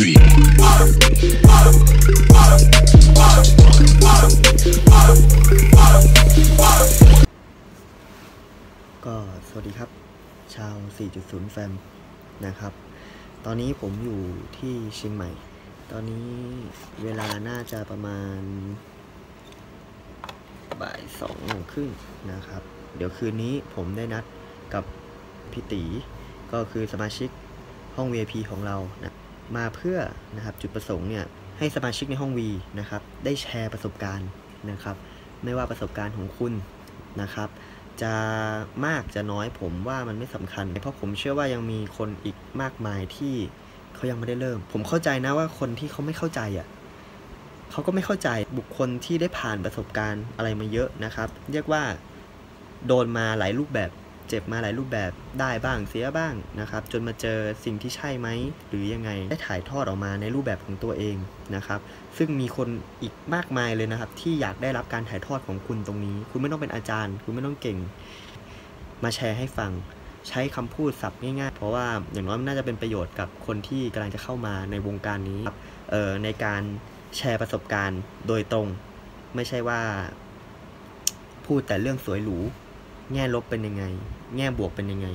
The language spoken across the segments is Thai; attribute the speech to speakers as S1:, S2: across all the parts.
S1: street.
S2: ก็สวัสดีครับ ชาว 4.0 แฟมนะครับ ตอนนี้ผมอยู่ที่เชียงใหม่ ตอนนี้เวลาน่าจะประมาณ บ่ายสองโมงครึ่งนะครับ เดี๋ยวคืนนี้ผมได้นัดกับพี่ตีก็คือสมาชิกห้อง VIP ของเรานะ มาเพื่อนะครับจุดประสงค์เนี่ยให้สมาชิกในห้อง V นะครับได้แชร์ประสบการณ์นะครับ ไม่ว่าประสบการณ์ของคุณนะครับ จะมากจะน้อยผมว่ามันไม่สำคัญ เพราะผมเชื่อว่ายังมีคนอีกมากมายที่เขายังไม่ได้เริ่ม ผมเข้าใจนะว่าคนที่เขาไม่เข้าใจอะเขาก็ไม่เข้าใจบุคคลที่ได้ผ่านประสบการณ์อะไรมาเยอะนะครับ เรียกว่าโดนมาหลายรูปแบบ เจ็บมาหลายรูปแบบได้บ้างเสียบ้างนะครับจนมาเจอสิ่งที่ใช่ไหมหรือยังไงได้ถ่ายทอดออกมาในรูปแบบของตัวเองนะครับซึ่งมีคนอีกมากมายเลยนะครับ ที่อยากได้รับการถ่ายทอดของคุณตรงนี้ คุณไม่ต้องเป็นอาจารย์ คุณไม่ต้องเก่ง มาแชร์ให้ฟังใช้คำพูดสับง่ายๆ เพราะว่าอย่างน้อยมันน่าจะเป็นประโยชน์กับคนที่กำลังจะเข้ามาในวงการนี้เอ่อในการแชร์ประสบการณ์โดยตรง ไม่ใช่ว่า พูดแต่เรื่องสวยหรู แง่ลบเป็นยังไง แง่บวกเป็นยังไง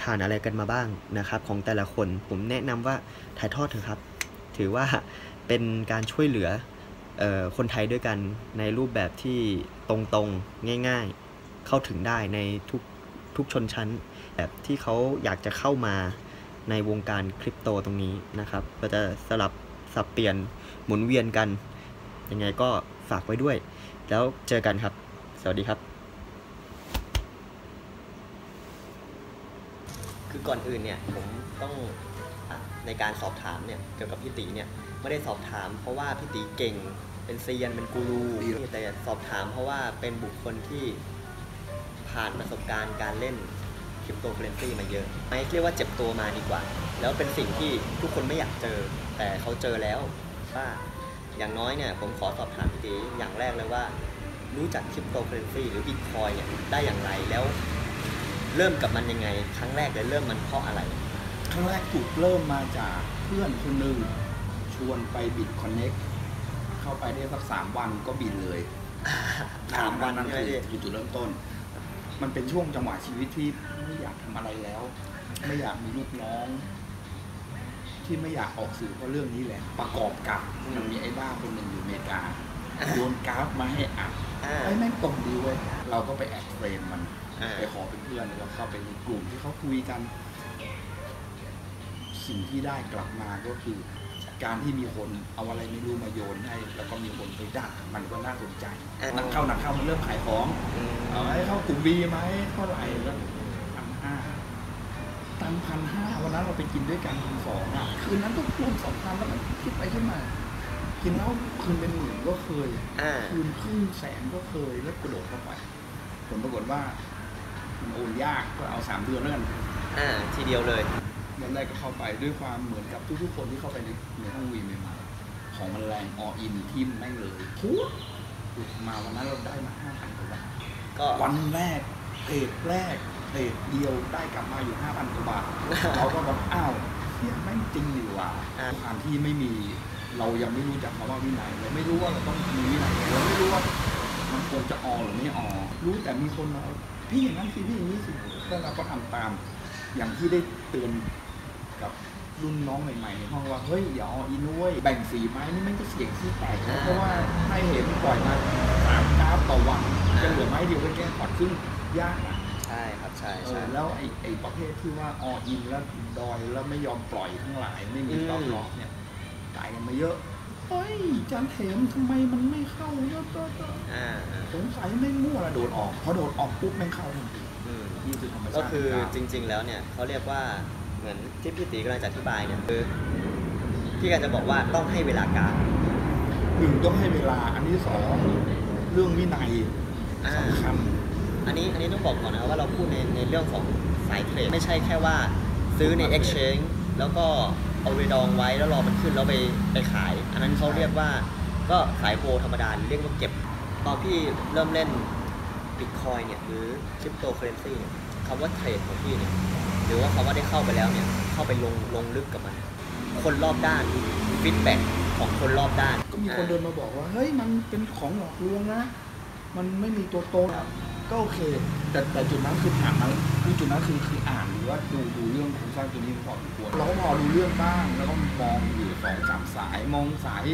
S2: ผ่านอะไรกันมาบ้างนะครับ ของแต่ละคนผมแนะนำว่าถ่ายทอดเถอะครับ ถือว่าเป็นการช่วยเหลือออคนไทยด้วยกันในรูปแบบที่ตรงๆง่ายๆ เข้าถึงได้ในทุกทุกชนชั้น แบบที่เขาอยากจะเข้ามาในวงการคริปโตตรงนี้นะครับก็จะสลับสับเปลี่ยนหมุนเวียนกัน ยังไงก็ฝากไว้ด้วย แล้วเจอกันครับ สวัสดีครับ คือก่อนอื่นเนี่ยผมต้องอะในการสอบถามเนี่ยเกี่ยวกับพี่ตีเนี่ยไม่ได้สอบถาม เพราะว่าพี่ตีเก่งเป็นเซียนเป็นกูรูแต่สอบถามเพราะว่าเป็นบุคคลที่ผ่านประสบการณ์การเล่นคริปโตเคอเรนซีมาเยอะไม่เรียกว่าเจ็บตัวมาดีกว่า แล้วเป็นสิ่งที่ทุกคนไม่อยากเจอ แต่เขาเจอแล้วว่าอย่างน้อยเนี่ยผมขอสอบถามพี่ตีอย่างแรกเลยว่า รู้จักคริปโตเคอเรนซีหรือบิตคอยเนี่ยได้อย่างไรแล้ว เริ่มกับมันยังไง ครั้งแรกเลยเริ่มมันเพราะอะไร
S3: ครั้งแรกจุดเริ่มมาจากเพื่อนคนหนึ่งชวนไปบิดคอนเน็กเข้าไปได้สักสามวันก็บินเลย
S2: สามวัน
S3: นั่น
S2: ใช่ไหม
S3: คือ
S2: พี่
S3: จุดเริ่มต้น มันเป็นช่วงจังหวะชีวิตที่ไม่อยากทำอะไรแล้ว ไม่อยากมีลูกน้อง ที่ไม่อยากออกสื่อเพราะเรื่องนี้แหละ ประกอบกับมันมีไอ้บ้าคนหนึ่งอยู่อเมริกาโยนกราฟมาให้อัด
S2: อ่า
S3: ไอ้แม่งตรงดีเว้ยเราก็ไปแอดเฟรนด์มัน
S2: อ่า
S3: ไปขอเป็นเพื่อนแล้วก็เข้าไปในกลุ่มที่เขาคุยกัน สิ่งที่ได้กลับมาก็คือ การที่มีคนเอาอะไรไม่รู้มาโยนให้ แล้วก็มีคนไปดักมันก็น่าสนใจ
S2: อ่า
S3: หนักเข้าหนักเข้ามันเริ่มขายของ
S2: อืม
S3: เอาให้เข้ากลุ่มบีไหมเท่าไหร่แล้วพันห้าตังพันห้าวันนั้นเราไปกินด้วยกันพันสองอะคืนนั้นก็รวมสองพันแล้วมันคิดไปขึ้นมากินแล้วคืนเป็นหมื่นก็เคย
S2: อ่า
S3: คืนครึ่งแสนก็เคยแล้วกระโดดเข้าไปผลปรากฏว่ามัน โอนยากก็เอาสามเดือนแล้วกัน
S2: อ่าทีเดียวเลย
S3: วันแรกก็เข้าไปด้วยความเหมือนกับทุกๆคนที่เข้าไปในในห้องวีใหม่ๆของมันแรงออินทิมแม่งเลยทุกมาวันนั้นเราได้มาห้าพันกว่าบาท
S2: ก็
S3: วันแรกเทรดแรกเทรดเดียวได้กลับมาอยู่ห้าพันกว่าบาทเราก็แบบอ้าวเฮียแม่งจริงดีว่ะ
S2: อ่า
S3: ผ่านที่ไม่มีเรายังไม่รู้จักคำว่าวินัยเราไม่รู้ว่าเราต้องมีวินัยเราไม่รู้ว่ามันควรจะออหรือไม่ออรู้แต่มีคนมา พี่อย่างนั้นสิพี่อย่างนี้สิแล้วเราก็ทำตาม อย่างที่ได้เตือนกับรุ่นน้องใหม่ๆในห้องว่าเฮ้ยอย่าอออินเว้ยแบ่งสีไม้นี่มันก็เสียงที่แตกนะเพราะว่าให้เห็นปล่อยมาสามกราฟต่อวันจะเหลือไม้เดียวก็แก้พอร์ตซึ่งยากนะ
S2: ใช่ครับใช่
S3: เอ
S2: ใช่
S3: อแล้วไอ้ไอ้ประเภทที่ว่าออินแล้วดอยแล้วไม่ยอมปล่อยทั้งหลายไม่มี
S2: อืม
S3: ตอบล็อกเนี่ยตายกันมาเยอะ เฮ้ยจันเถมทำไมมันไม่เข้าเยอะๆ
S2: อ่าอ่า
S3: สงสัยไม่มั่วละโดดออกพอโดดออกปุ๊บแม่งเข้าทันที
S2: อืม
S3: นี่คือธรรมชาติ
S2: ก็คือ
S3: ขง
S2: จ
S3: การ
S2: ริง ๆ แล้วเนี่ยเขาเรียกว่าเหมือนที่พี่ตีกำลังจะอธิบายเนี่ยคือพี่กำลังจะบอกว่าต้องให้เวลากราฟ
S3: หนึ่งต้องให้เวลา อันที่สองเรื่องวินัย
S2: อ่า
S3: สำคัญ
S2: อันนี้อันนี้ต้องบอกก่อนนะครับว่าเราพูดในในเรื่องของสายเทรดไม่ใช่แค่ว่าซื้อใน exchange แล้วก็ เอาไปดองไว้แล้วรอมันขึ้นแล้วไปไปขาย อันนั้นเขาเรียกว่าก็สายโฮธรรมดาเรียกว่าเก็บ ตอนพี่เริ่มเล่นบิตคอยเนี่ยหรือคริปโตเคอเรนซีเนี่ยคำว่าเทรดของพี่เนี่ยหรือว่าคำว่าได้เข้าไปแล้วเนี่ยเข้าไปลงลงลึกกับมัน คนรอบด้านฟีดแบ็กของคนรอบด้าน
S3: ก็มีคนเดินมาบอกว่า เฮ้ย มันเป็นของหลอกลวงนะ มันไม่มีตัวตน ก็โอเค แต่แต่จุดนั้นคือถามนั้นคือจุดนั้นคือคืออ่านหรือว่าดูดูเรื่องโครงสร้างตัวนี้พอสมควรเราก็พอดูเรื่องบ้างแล้วก็มองอยู่สองสามสายมองสาย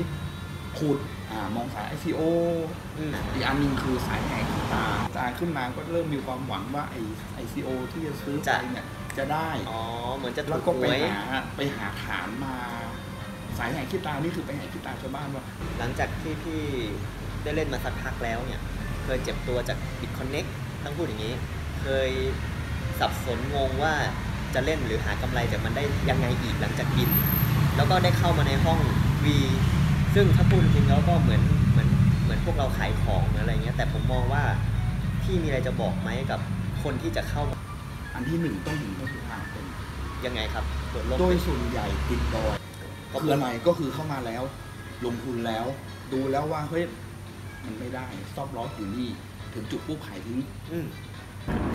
S3: ขุดอ่ามองสาย ICO
S2: อืม
S3: อีกอันหนึงคือสายแหกตาตาขึ้นมาก็เริ่มมีความหวังว่าไอ้ ICO ที่จะซื้อไปเนี่ยจะได้
S2: อ๋อเหมือนจะถู
S3: แล้ว
S2: ก
S3: ก็
S2: ห
S3: ไป
S2: วย
S3: หาไปหาขานมา สายแหกขี้ตานี่คือไปแหกขี้ตาชาวบ้านว่า
S2: หลังจากที่พี่ได้เล่นมาสักพักแล้วเนี่ย เคยเจ็บตัวจาก BitConnect ต้องพูดอย่างนี้ เคยสับสนงงว่าจะเล่นหรือหากำไรจากมันได้ยังไงอีกหลังจากบิน แล้วก็ได้เข้ามาในห้อง V ซึ่งถ้าพูดจริงๆแล้วก็เหมือนเหมือนเหมือนพวกเราขายของหรืออะไรเงี้ยแต่ผมมองว่าพี่มีอะไรจะบอกไหมกับคนที่จะเข้ามา
S3: อันที่หนึ่งต้องถึงก็คือทางเป็น
S2: ยังไงครับโดดลง
S3: โดยส่วนใหญ่ติดดอย
S2: ก็
S3: คืออะไรก็คือเข้ามาแล้ว ลงทุนแล้ว ดูแล้วว่าเฮ้ย มันไม่ได้ซอบลอสอยู่นี่ ถึงจุดปุ๊บขายทิ้ง
S2: อืม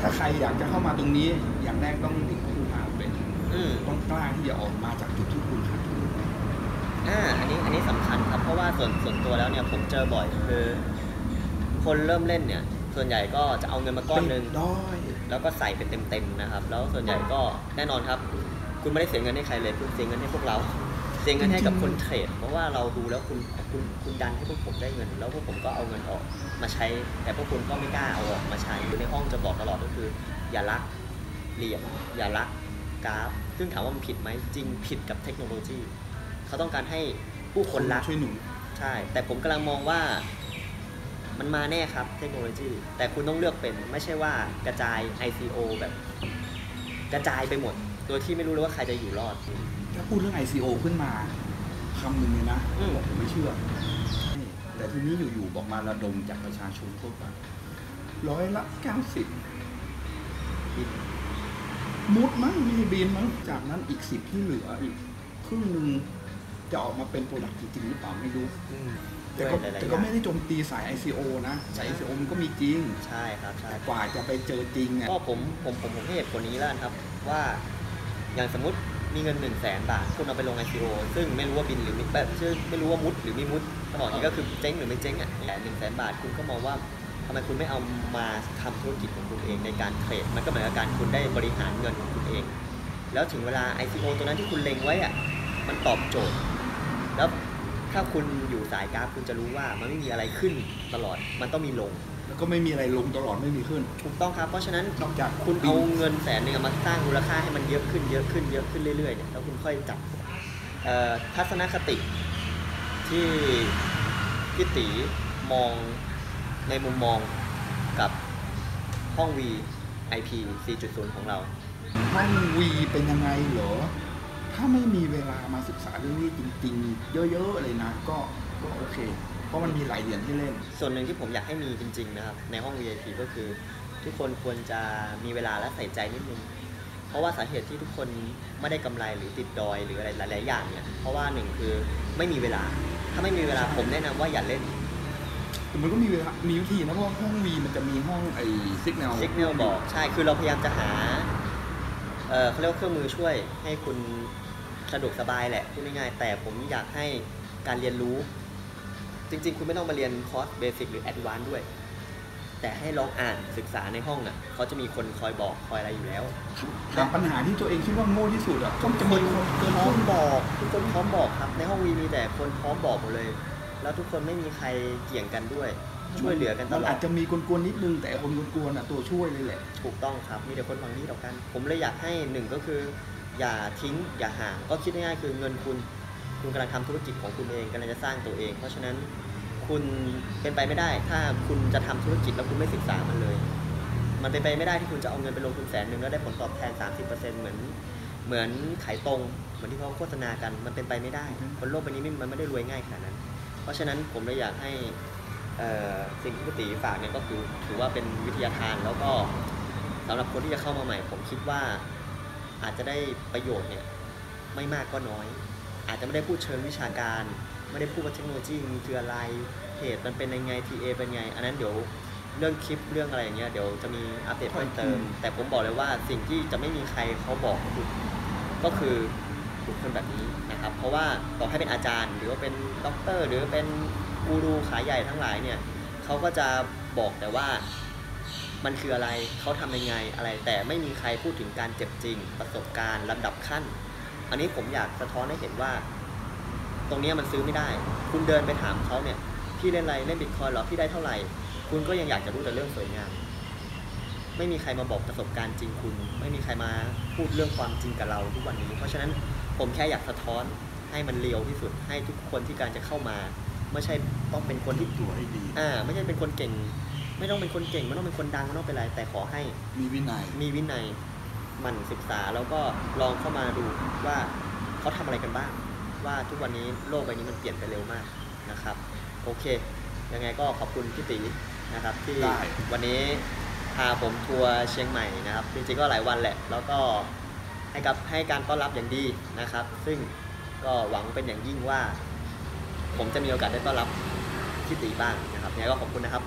S3: ถ้าใครอยากจะเข้ามาตรงนี้ อย่างแรกต้องถึงก็คือทางเป็น
S2: อืม
S3: ต้องกล้าที่จะออกมาจากจุดที่คุณขาดทุน
S2: อ่าอันนี้อันนี้สำคัญครับ เพราะว่าส่วนส่วนตัวแล้วเนี่ยผมเจอบ่อยคือ คนเริ่มเล่นเนี่ย ส่วนใหญ่ก็จะเอาเงินมาก้อนหนึ่ง
S3: ติดดอย
S2: แล้วก็ใส่ไปเต็มๆนะครับ แล้วส่วนใหญ่ก็แน่นอนครับ คุณไม่ได้เสียเงินให้ใครเลยคุณเสียเงินให้พวกเรา เสียเงินให้กับคนเทรด เพราะว่าเราดูแล้วคุณคุณคุณดันให้พวกผมได้เงิน แล้วพวกผมก็เอาเงินออกมาใช้ แต่พวกคุณก็ไม่กล้าเอาออกมาใช้ในห้องจะบอกตลอดก็คือ อย่ารักเหรียญอย่ารักกราฟ ซึ่งถามว่ามันผิดไหมจริงผิดกับเทคโนโลยี เขาต้องการให้ผู้คนรัก
S3: ช่วยหนุน
S2: ใช่ แต่ผมกำลังมองว่ามันมาแน่ครับเทคโนโลยี แต่คุณต้องเลือกเป็นไม่ใช่ว่ากระจาย ICO แบบ กระจายไปหมด โดยที่ไม่รู้เลยว่าใครจะอยู่รอด
S3: ถ้าพูดเรื่อง ICO ขึ้นมาคำหนึ่งเลยนะ
S2: อืม
S3: บอกผมไม่เชื่อ แต่ทีนี้อยู่ๆบอกมาระดมจากประชาชนทั่วไปร้อยละเก้าสิบมุดมั้งมีบินมั้งจากนั้นอีกสิบที่เหลืออีกครึ่งหนึ่งจะออกมาเป็นโปรดักต์จริงๆหรือเปล่าไม่รู้แต่ก็
S2: ด้วยหลายๆ
S3: แต่ก็
S2: อย่าง
S3: ไม่ได้โจมตีสาย ICO นะ สาย ICO มันก็มีจริง
S2: ใช่ครับใช่
S3: แต่กว่าจะไปเจอจริงเนี่ย
S2: ก็ผมผมผมผมให้เหตุผลนี้แล้วกันครับ ว่าอย่างสมมติ มีเงิน1นึ่งแสนบาท คุณเอาไปลง ICO ซึ่งไม่รู้ว่าบินหรือม่แบบชื่อไม่รู้ว่ามุดหรือไม่มุดถ้าบอกอย่างนี้ก็คือเจ๊งหรือไม่เจ๊งอะแต่หนึ่งแสนบาทคุณก็มองว่าทำไมคุณไม่เอามาทำธุรกิจของคุณเองในการเทรดมันก็เหมือนกับการคุณได้บริหารเงินของคุณเอง แล้วถึงเวลา ICO ตัวนั้นที่คุณเล็งไว้อะมันตอบโจทย์ แล้วถ้าคุณอยู่สายกราฟคุณจะรู้ว่ามันไม่มีอะไรขึ้นตลอดมันต้องมีลง
S3: แล้วก็ไม่มีอะไรลงตลอดไม่มีขึ้น
S2: ถูกต้องครับ เพราะฉะนั้น
S3: นอกจาก
S2: คุณ
S3: บิ
S2: เอา
S3: น
S2: เงินแสนหนึ่งเอามาสร้างมูลค่าให้มันเยอะขึ้นเยอะขึ้นเยอะขึ้นเรื่อยๆเนี่ยแล้วคุณค่อยจับเอ่อทัศนคติที่พี่ตีมองในมุมมองกับห้อง V IP 4.0 ของเรา
S3: ห้องวีเป็นยังไงเหรอ ถ้าไม่มีเวลามาศึกษาเรื่องนี้จริง ๆ เยอะ ๆ เลยนะ ก็ก็โอเค เพราะมันมีหลายเหรียญที่เล่น
S2: ส่วนหนึ่งที่ผมอยากให้มีจริง ๆ นะครับ ในห้อง VIP ก็คือ ทุกคนควรจะมีเวลาและใส่ใจนิดนึง เพราะว่าสาเหตุที่ทุกคนไม่ได้กำไรหรือติดดอยหรืออะไรหลาย ๆ อย่างเนี่ย เพราะว่าหนึ่งคือไม่มีเวลา ถ้าไม่มีเวลาผมแนะนำว่าอย่าเล่น
S3: แต่มันก็มีเวลามีวิธีนะเพราะว่าห้องวีมันจะมีห้องไอ้ซิกแนล
S2: s ิก n a l บอกใช่คือเราพยายามจะหาเออเขาเรียกว่าเครื่องมือช่วยให้คุณสะดวกสบายแหละพูดง่ายๆแต่ผมอยากให้การเรียนรู้ จริง ๆ คุณไม่ต้องมาเรียนคอร์สเบสิกหรือแอดวานซ์ด้วย แต่ให้ลองอ่านศึกษาในห้องอะเขาจะมีคนคอยบอกคอยอะไรอยู่แล้ว
S3: ถามปัญหาที่ตัวเองคิดว่าโง่ที่สุดอะก็จะมีคนเกิน
S2: พร้อ
S3: ค
S2: ม
S3: น
S2: บอกทุกคนพร้อมบอกครับ ในห้องวีมีแต่คนพร้อมบอกหมดเลย แล้วทุกคนไม่มีใครเกี่ยงกันด้วย ช่วยเหลือกันต
S3: มัน
S2: ลอ
S3: อา
S2: ด
S3: จจะมีกวนๆนิดนึงแต่คนกวนๆอะตัวช่วยเลยแหละ
S2: ถูกต้องครับ มีแต่คนฟังนี้ต่อกัน ผมเลยอยากให้หนึ่งก็คือ อย่าทิ้งอย่าห่างก็คิดง่ายๆคือเงินคุณ คุณกำลังทำธุรกิจของคุณเองกำลังจะสร้างตัวเอง เพราะฉะนั้นคุณเป็นไปไม่ได้ ถ้าคุณจะทำธุรกิจแล้วคุณไม่ศึกษามันเลย มันเป็นไปไม่ได้ที่คุณจะเอาเงินไปลงทุนแสนหนึ่งแล้วได้ผลตอบแทน 30%เหมือนเหมือนขายตรงเหมือนที่เขาโฆษณากันมันเป็นไปไม่ได้บนโลกใบนี้มันไม่ได้รวยง่ายขนาดนั้น เพราะฉะนั้นผมเลยอยากให้สิ่งที่พี่ตีฝากเนี่ยก็คือถือว่าเป็นวิทยาทานแล้วก็สำหรับคนที่จะเข้ามาใหม่ ผมคิดว่าอาจจะได้ประโยชน์เนี่ยไม่มากก็น้อย อาจจะไม่ได้พูดเชิงวิชาการ ไม่ได้พูดว่าเทคโนโลยีมันคืออะไรเหตุมันเป็นยังไง TA เป็นไง อันนั้นเดี๋ยวเรื่องคลิปเรื่องอะไรอย่างเงี้ยเดี๋ยวจะมีอัปเดตเพิ่มเติม แต่ผมบอกเลยว่าสิ่งที่จะไม่มีใครเขาบอกคุณก็คือบุคคลแบบนี้นะครับ เพราะว่าต่อให้เป็นอาจารย์ หรือว่าเป็นด็อกเตอร์ หรือเป็นกูรูขายใหญ่ทั้งหลายเนี่ยเขาก็จะบอกแต่ว่ามันคืออะไรเขาทำยังไงอะไร แต่ไม่มีใครพูดถึงการเจ็บจริง ประสบการณ์ลำดับขั้น อันนี้ผมอยากสะท้อนให้เห็นว่า ตรงเนี้ยมันซื้อไม่ได้ คุณเดินไปถามเขาเนี่ยพี่เล่นอะไรเล่นบิตคอยน์เหรอพี่ได้เท่าไหร่ คุณก็ยังอยากจะรู้แต่เรื่องสวยงามไม่มีใครมาบอกประสบการณ์จริงคุณ ไม่มีใครมาพูดเรื่องความจริงกับเราทุกวันนี้ เพราะฉะนั้นผมแค่อยากสะท้อนให้มันเรียวที่สุดให้ทุกคนที่การจะเข้ามา ไม่ใช่ต้องเป็นคนที่
S3: ตัวให้ดี
S2: อ่าไม่ใช่เป็นคนเก่ง ไม่ต้องเป็นคนเก่งไม่ต้องเป็นคนดังไม่ต้องเป็นอะไรแต่ขอให้
S3: มีวินัย
S2: มีวินัยห มั่นศึกษาแล้วก็ลองเข้ามาดูว่าเขาทำอะไรกันบ้าง ว่าทุกวันนี้โลกใบนี้มันเปลี่ยนไปเร็วมากนะครับ โอเค ยังไงก็ขอบคุณพี่ตีนะครับที่
S3: ได้
S2: วันนี้พาผมทัวร์เชียงใหม่นะครับจริงๆก็หลายวันแหละ แล้วก็ให้กับให้การต้อนรับอย่างดีนะครับ ซึ่งก็หวังเป็นอย่างยิ่งว่า ผมจะมีโอกาสได้ต้อนรับพี่ตีบ้างนะครับยังไงก็ขอบคุณนะครับ